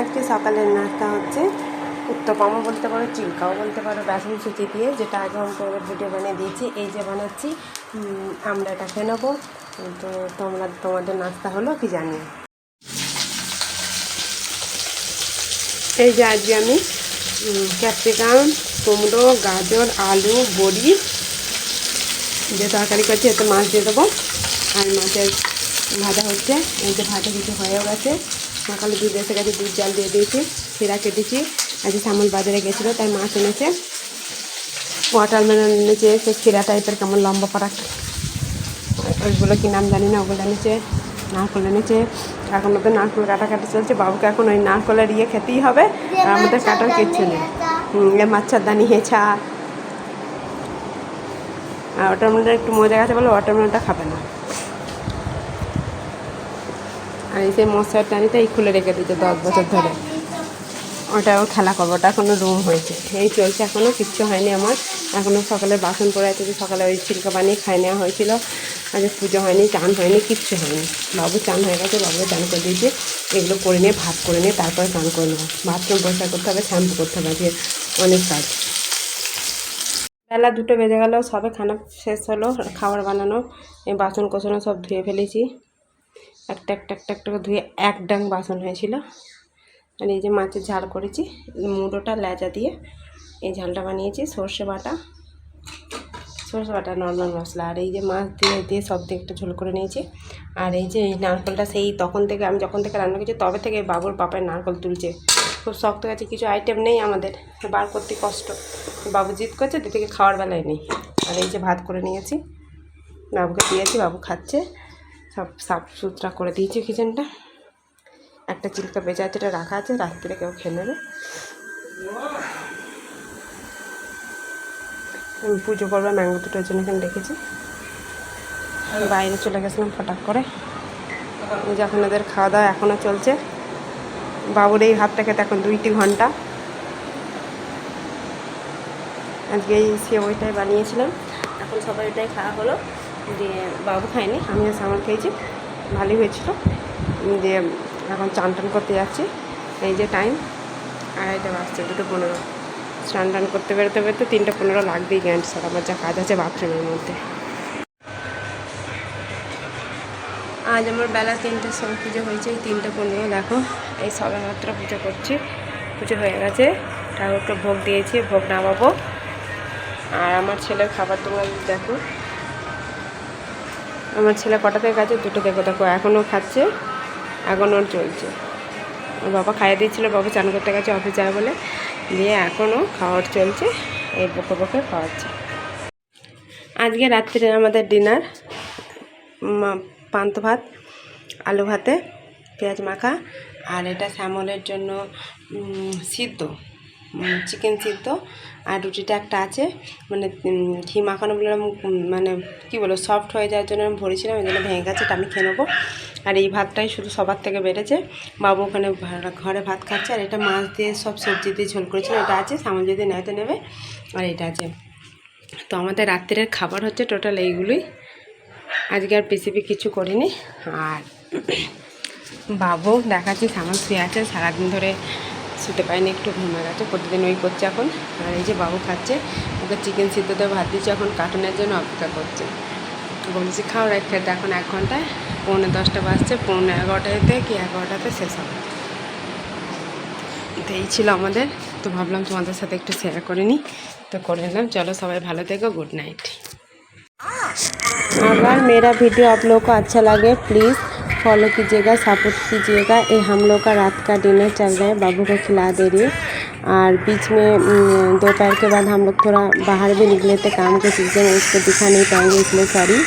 আজকে সকালের নাস্তা হচ্ছে উত্তপামও বলতে পারো, চিল্কাও বলতে পারো, বেসন সুচি দিয়ে, যেটা আগে আমি তোমাদের ভিডিও বানিয়ে দিয়েছি। এই যে বানাচ্ছি আমরা এটা খেয়ে নেব। তো তোমরা, তোমাদের নাস্তা হলো কি জানি। এই যে আজকে আমি ক্যাপসিকাম, কুমড়ো, গাজর, আলু, বড়ি, যে তরকারি করছি, এতে মাছ দিয়ে দেবো। আর মাছের ভাজা হচ্ছে, এই যে ভাজা কিছু হয়েও গেছে। সকালে দুধ এসে গেছে দুধ জাল দিয়ে দিয়েছি খিরা কেটেছি। আজকে শ্যামল বাজারে গেছিল তাই মাছ এনেছে ওয়াটার ওয়াটারমেলন এনেছে সে খিরা টাইপের কেমন লম্বা পাড়া। ওইগুলো কি নাম জানি না ওগুলো এনেছে নারকল এনেছে। এখন ওদের নারকল কাটাকাটি চলছে বাবুকে এখন ওই নারকলের ইয়ে খেতেই হবে। আর আমাদের কাটার কিচ্ছু নেই। হুম, এ মাচ্ছারদানি হেঁচা। আর ওয়াটারমেলনটা একটু মজা গেছে বলে ওয়াটারমেলনটা খাবে না। আর এই সেই মশার টানিটা এই খুলে রেখে দিয়েছে দশ বছর ধরে। ওটাও খেলা করব, ওটা এখনও রুম হয়েছে। এই চলছে এখনও কিচ্ছু হয়নি আমার। এখনও সকালে বাসন পড়ে আছে সকালে ওই ছিলকা বানিয়ে খাই নেওয়া হয়েছিল। আজকে পুজো হয়নি, চান হয়নি, কিচ্ছু হয়নি। বাবু চান হয়ে গেছে বাবু চান করে দিয়েছে। এগুলো করে নিয়ে, ভাত করে নিয়ে, তারপরে চান করে নেব। বাথরুম পরিষ্কার করতে হবে, শ্যাম্পু করতে হবে, আজকে অনেক কাজ। বেলা দুটো বেজে গেল, সবে খানা শেষ হলো, খাবার বানানো বাসন কোসনো সব ধুয়ে ফেলেছি। একটা একটা একটা একটা ধুয়ে এক ডাং বাসন হয়েছিল। আর এই যে মাছের ঝাল করেছি মুড়োটা লেজা দিয়ে এই ঝালটা বানিয়েছি, সর্ষে বাটা সর্ষে বাটা, নর্মাল মশলা। আর এই যে মাছ দিয়ে দিয়ে সব দিয়ে একটু ঝোল করে নিয়েছি। আর এই যে এই নারকেলটা সেই তখন থেকে, আমি যখন থেকে রান্না করছি, তবে থেকে বাবুর পাপায় নারকেল তুলছে। খুব শক্ত গেছে কিছু আইটেম নেই আমাদের। বার করতে কষ্ট। বাবু জিদ করছে দু থেকে খাওয়ার বেলায় নেই। আর এই যে ভাত করে নিয়েছি, বাবুকে দিয়েছি, বাবু খাচ্ছে। সব সাফ সুতরা করে দিয়েছি কিচেনটা। একটা চিল্কা আছে এটা রাখা আছে রাত্রে কেউ খেয়ে নেবে। আমি পুজো করব ম্যাঙ্গো দুটোর জন্য এখানে রেখেছি। বাইরে চলে গেছিলাম ফটাক করে। যখন এদের খাওয়া দাওয়া এখনও চলছে। বাবুর এই ভাতটা খেতে এখন দুইটি ঘণ্টা। আজকে এই সে ওইটাই বানিয়েছিলাম। এখন সবাই এটাই খাওয়া হলো। দিয়ে বাবু খায়নি, আমি আর সামান খেয়েছি, ভালোই হয়েছিল। দিয়ে এখন চান টান করতে যাচ্ছি, এই যে টাইম আড়াইটা বাজছে, দুটো পনেরো। স্নান টান করতে বেরোতে বেরোতে তিনটে পনেরো লাগবেই গ্যান্ট স্যার আমার যা কাজ আছে বাথরুমের মধ্যে। আজ আমার বেলা তিনটের সময় পুজো হয়েছে, এই তিনটে পনেরো, দেখো, এই সবে মাত্র পুজো করছি। পুজো হয়ে গেছে, ঠাকুরকে ভোগ দিয়েছি, ভোগ নামাবো। আর আমার ছেলের খাবার তোমরা দেখো আমার ছেলে কটা থেকে গেছে দুটো দেখো দেখো, এখনও খাচ্ছে এখন ওর চলছে বাবা খাইয়ে দিয়েছিলো, বাবা চান করতে গেছে অফিস যায় বলে। দিয়ে এখনও খাওয়ার চলছে, এই বকে বকে খাওয়াচ্ছে। আজকে রাত্রে আমাদের ডিনার পান্ত ভাত, আলু ভাতে, পেঁয়াজ মাখা, আর এটা শ্যামলের জন্য সিদ্ধ। চিকেন সিদ্ধ আর রুটিটা একটা আছে। মানে ঘি মাখানো উম, মানে কি বলো সফট হয়ে যাওয়ার জন্য আমি ভরেছিলাম ওই জন্য ভেঙে গেছে এটা আমি খেয়ে নেব। আর এই ভাতটাই শুধু সবার থেকে বেড়েছে। বাবু ওখানে ঘরে ভাত খাচ্ছে আর এটা মাছ দিয়ে সব সবজি দিয়ে ঝোল করেছিল। এটা আছে শ্যামল যদি নেতে নেবে। আর এটা আছে। তো আমাদের রাত্রের খাবার হচ্ছে টোটাল এইগুলোই। আজকে আর স্পেসিফিক কিছু করিনি। আর বাবু দেখাচ্ছি সামান শুয়ে আছে সারাদিন ধরে শুতে পারিনি একটু ঘুমে গেছে প্রতিদিন ওই করছে এখন আর এই যে বাবু খাচ্ছে ওকে চিকেন সিদ্ধ দিয়ে ভাত দিচ্ছে এখন কার্টুনের জন্য অপেক্ষা করছে বলেছি খাও রাখ খেতে এখন এক ঘন্টায় পৌনে দশটা বাজছে পৌনে এগারোটাতে কি এগারোটাতে শেষ হবে তো এই ছিল আমাদের তো ভাবলাম তোমাদের সাথে একটু শেয়ার করে নিই তো করে নিলাম চলো সবাই ভালো থেকো গুড नाइट अगर मेरा वीडियो आप लोग को अच्छा लगे प्लीज़ फॉलो कीजिएगा सपोर्ट कीजिएगा ये हम लोग का रात का डिनर चल रहा है बाबू को खिला दे रही है और बीच में उम, दोपहर के बाद हम लोग थोड़ा बाहर भी निकले थे काम के सीजन उसको दिखा नहीं पाएंगे इसलिए सॉरी